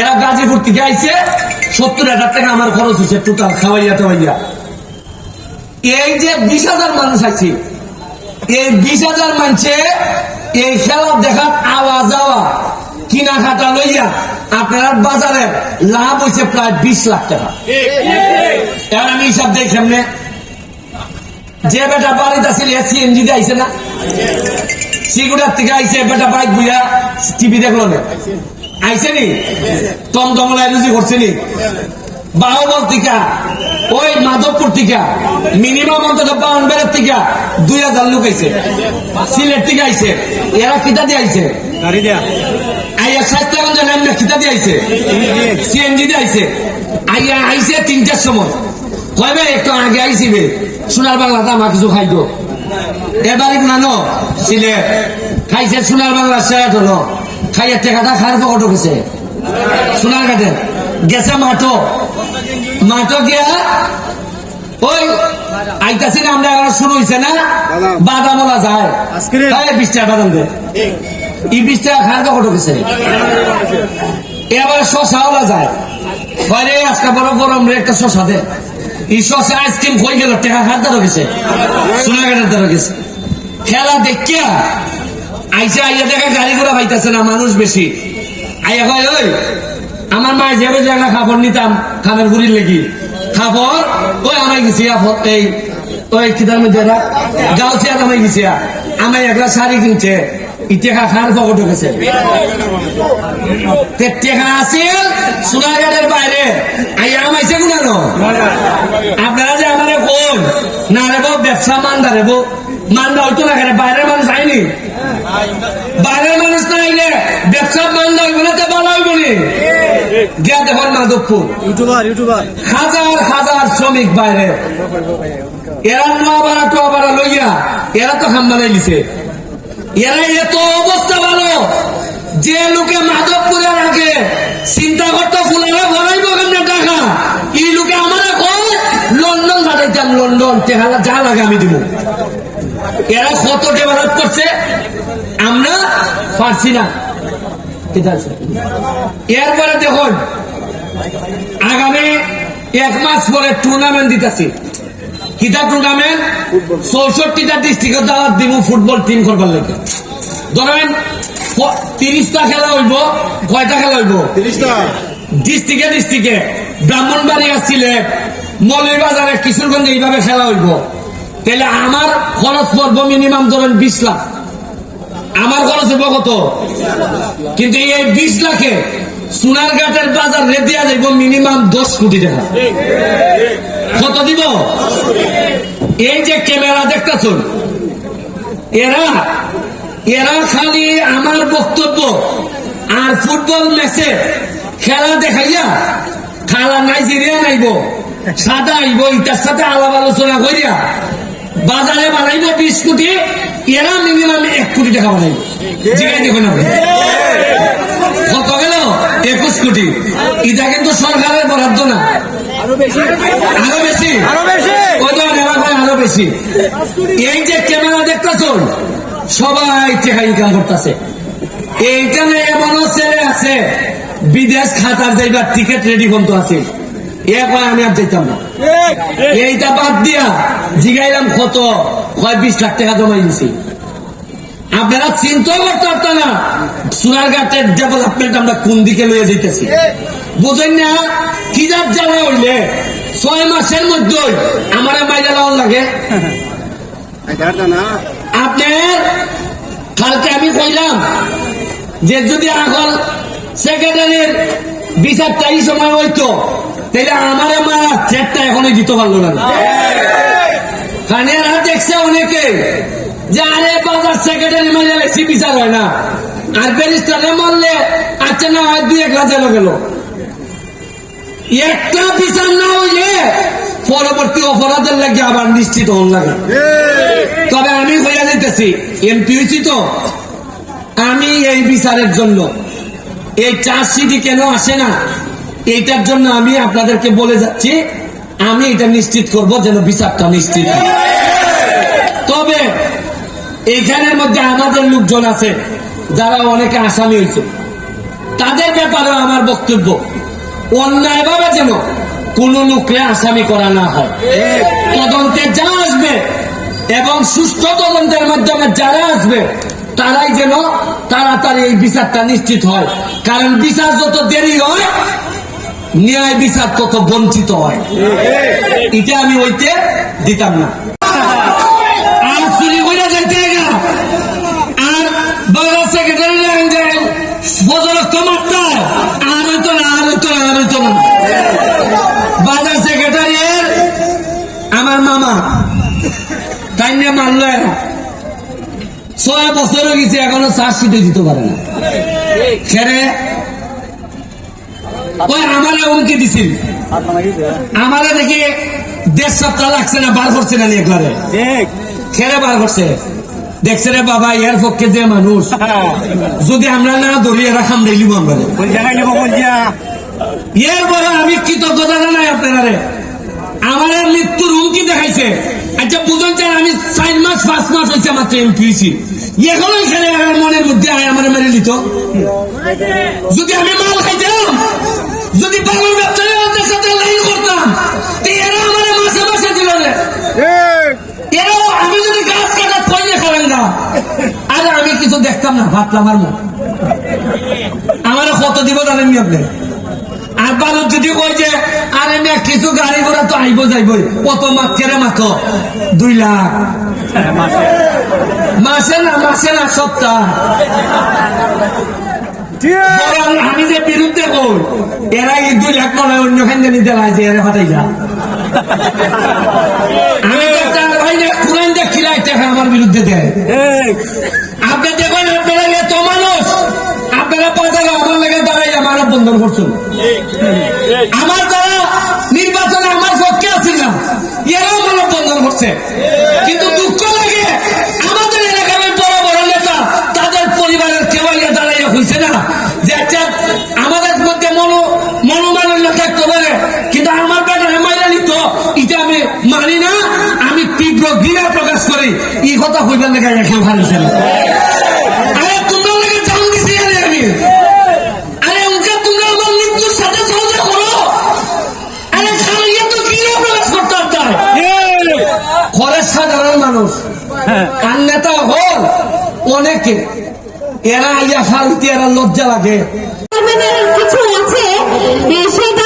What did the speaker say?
এরা গাজীপুর থেকে আইছে, সত্তর হাজার টাকা আমার খরচ হয়েছে টোটাল খাওয়াইয়া টাওয়াইয়া। এই যে বিশ হাজার মানুষ আছে এই বিশ হাজার মানুষে এই খেলা দেখার আওয়া যাওয়া কিনা খাটা লইয়া আপনার বাজারে লাভ হয়েছে প্রায় বিশ লাখ টাকা। এবার আমি হিসাব দেখি সামনে। যে বেটা বাড়িতে আসলে সিএনজি দিয়ে আইছে না? সিগুড়ার থেকে আইসে বেটা বাইক বুঝা টিভি দেখল না? আইছে নি? টম টমলায় রুজি করছে নি? বাহুবল টিকা ওই মাধবপুর টিকা মিনিমাম অন্তত বাউন্ডারের টিকা দুই হাজার লোক আইছে। সিলেট থেকে আইছে এরা কিতা দিয়ে আইছে। আইয়া স্বাস্থ্যগঞ্জ নাম কিতা দিয়ে আইছে। সিএনজি দিয়ে আইছে। আইয়া আইছে তিনটার সময়। কয়বে একটু আগে আইছি বে। সোনার বাংলাতে আমার কিছু খাইতো। এবারে নানো সিলেট। খাইছে সোনার বাংলা সেরাট হলো খাইয়া টেকাটা খার পকট গেছে সোনার গেছে মাঠো মাঠো গিয়া ওই আইতাছি না আমরা এখন শুরু হয়েছে না? বাদামলা যায়। বিশ টাকা বাদাম দে। ই বিশ টাকা খার পকট গেছে এবার শশাওলা যায়। আজকে বড় গরম রে একটা শশা দে। এই শশা আইসক্রিম হয়ে গেল টেকা খার দ্বারা গেছে সোনাঘাটের দ্বারা গেছে খেলা দেখিয়া আইসা আইয়া দেখা গাড়ি ঘোড়া পাইতেছে না, মানুষ বেশি। আইয়া কয়, ওই, আমার মায়ের যে জায়গা খাবার নিতাম খাবার গুড়ির লেগি। খাবার ওই আমায় গেছি এই, ওই কিতার মধ্যে গাউছিয়া আমায় গেছি আমায় একলা শাড়ি কিনছে। গেছে। আছিল আইয়া আমাইছে আপনারা যে আমার কোন না রেবো ব্যবসা মান্দা রেবো মান্দা হইতো না কেন বাইরের মানুষ আইনি। বাইরের মানুষ না আইলে ব্যবসা মান্দা হইব না তো ভালো হইব নি। গিয়া দেখুন মাধবপুর। YouTuber YouTuber. হাজার হাজার শ্রমিক বাইরে। এরা নোয়াবাড়া টোয়াবাড়া লইয়া এরা তো হামবালাই লিছে এরা এত অবস্থা ভালো যে লোকে মাধবপুরের আগে চিন্তা করতো ফুলারে ভরাইব কেমনে টাকা? এই লোকে আমার কয় লন্ডন পাঠাইতাম লন্ডন তেহালা যা লাগে আমি দিব। এরা কত ডেভেলপ করছে? আমরা পারছি না। এরপরে দেখুন আগামী এক মাস পরে টুর্নামেন্ট দিতেছি। কিতা টুর্নামেন্ট চৌষট্টিটা ডিস্ট্রিক্টে দাওয়াত দিব ফুটবল টিম করবার লেগে। ধরেন তিরিশটা খেলা হইব কয়টা খেলা হইব? তিরিশটা। ডিস্ট্রিক্টে ডিস্ট্রিক্টে ব্রাহ্মণবাড়িয়া সিলেট মৌলভীবাজারে কিশোরগঞ্জে এইভাবে খেলা হইব। তাহলে আমার খরচ পড়ব মিনিমাম ধরেন বিশ লাখ। আমার খরচ হইব কত? কিন্তু এই বিশ লাখে সোনার সোনারঘাটের বাজার রে দিয়া যাইব মিনিমাম দশ কোটি টাকা। কত দিব? এই যে ক্যামেরা দেখতেছুন, এরা এরা খালি আমার বক্তব্য আর ফুটবল ম্যাচে খেলা দেখাইয়া খেলা নাইজেরিয়া নাইব, সাদা আইব ইটার সাথে আলাপ আলোচনা করিয়া বাজারে বানাইব বিশ কোটি এরা মিনিমাম এক কোটি টাকা বানাইব। জিগাই দেখুন আপনি। কত গেল? একুশ কোটি। এটা কিন্তু সরকারের বরাদ্দ না। আরও বেশি। আরও বেশি। আরও বেশি। এই যে ক্যামেরা দেখতেছ সবাই টেকা ইনকাম করতেছে। এইখানে এমনও ছেলে আছে বিদেশ খাতার যাইবার টিকিট রেডি করতে আছে। এ কয়, আমি আর যেতাম না। এইটা বাদ দিয়া জিগাইলাম কত? কয়, বিশ লাখ টাকা জমা দিছি। আপনারা চিন্তাও করতে পারতেন না সোনারঘাটের ডেভেলপমেন্ট আমরা কোন দিকে লয়ে যেতেছি বুঝেন না, কি যার জানা হইলে, ছয় মাসের মধ্যে আমার মাইরা লাউন লাগে। আপনার কালকে আমি কইলাম যে যদি এখন সেক্রেটারির বিচারটা এই সময় হইতো আমার এখনই দিতে পারল না। দেখছে অনেকে যে, আরে, বাজার সেক্রেটারি বিচার হয় না। আর ব্যারিস্টারে মারলে আচ্ছা না হয় দুই এক একটা বিচার না পরবর্তী অপরাধের লাগে আবার নিশ্চিত হন লাগে। তবে আমি হইয়া যেতেছি এমপি হয়েছি তো। আমি এই বিচারের জন্য। এই চার্জশিটই কেন আসে না? এইটার জন্য আমি আপনাদেরকে বলে যাচ্ছি, আমি এটা নিশ্চিত করব যেন বিচারটা নিশ্চিত তবে এইখানের মধ্যে আমাদের লোকজন আছে, যারা অনেকে আসামি হয়েছে। তাদের ব্যাপারে আমার বক্তব্য, অন্যায়ভাবে যেন কোন লোককে আসামি করা না হয়। তদন্তে যা আসবে এবং সুষ্ঠু তদন্তের মাধ্যমে যারা আসবে, তারাই যেন তাড়াতাড়ি এই বিচারটা নিশ্চিত হয়। কারণ বিচার যত দেরি হয় ন্যায় বিচার তত বঞ্চিত হয়। এটা আমি ওইতে দিতাম না। সেক্রেটারি বাজার সেক্রেটারির আমার মামা, তাই নিয়ে ছয় বছর হয়ে গেছে, এখনও চার্জশিটে দিতে পারে না। ওই আমারে উমকি দিছিল আমারে দেখি দেড় সপ্তাহ লাগছে না বার করছে না একবারে। খেলে বার করছে। দেখছে রে বাবা ইয়ার পক্ষে যে মানুষ। যদি আমরা না ধরি এরা খামড়াইলিব আমরা। এরপরে জায়গায় নেব কোন যা এর পরে আমি কৃতজ্ঞতা জানাই আপনারা আমার মৃত্যুর হুমকি দেখাইছে। আচ্ছা বুঝুন চাই আমি চার মাস, পাঁচ মাস হয়েছে মাত্র এমপি হয়েছি। এখনও এখানে আমার মনের মধ্যে আয়, আমার মেরে নিত। যদি আমি মাল খাইতাম, যদি বাংলার সাথে লাইন করতাম এরা আমার মাসে মাসে দিল এরাও, আমি যদি গাছ কাটা কইলে করেন না, আরে আমি কিছু দেখতাম না ভাবলাম আমার মুখ আমার কত দিব জানেন আপনি? আর বালু যদি কই যে আরে মেয়ে কিছু গাড়ি ঘোড়া তো আইব যাইব। কত মাত কেরে মাত দুই লাখ। মাসে না মাসে না, সপ্তাহ। আমি যে বিরুদ্ধে কই এরা দুই লাখ হয় অন্য খান জানি দেওয়া আছে এরা ফাটাই যা আমি ভাই না কুরান দেখ টাকা আমার বিরুদ্ধে দেয়। আপনি দেখুন, আপনারা এত মানুষ, আপনারা বাজারে আমার লেগে দাঁড়াই আমার বন্ধন করছেন। আমার করছে। কিন্তু দুঃখ লাগে, আমাদের এলাকার বড় বড় নেতা, তাদের পরিবারের কেউ দাঁড়াইয়া হয়েছে না। যে আচ্ছা আমাদের মধ্যে মনো মনোমালিন্য থাকতে পারে, কিন্তু আমার বেটারে মাইরা নিত। এটা আমি মানি না, আমি তীব্র ঘৃণা প্রকাশ করি। এই কথা হইবার লেগে কেউ হারিয়েছে না। আরে, তোমরা লেগে জান দিছি আমি। আর হল অনেকে। এরা ইয়া ফালতি এরা লজ্জা লাগে। মানে কিছু আছে সেটা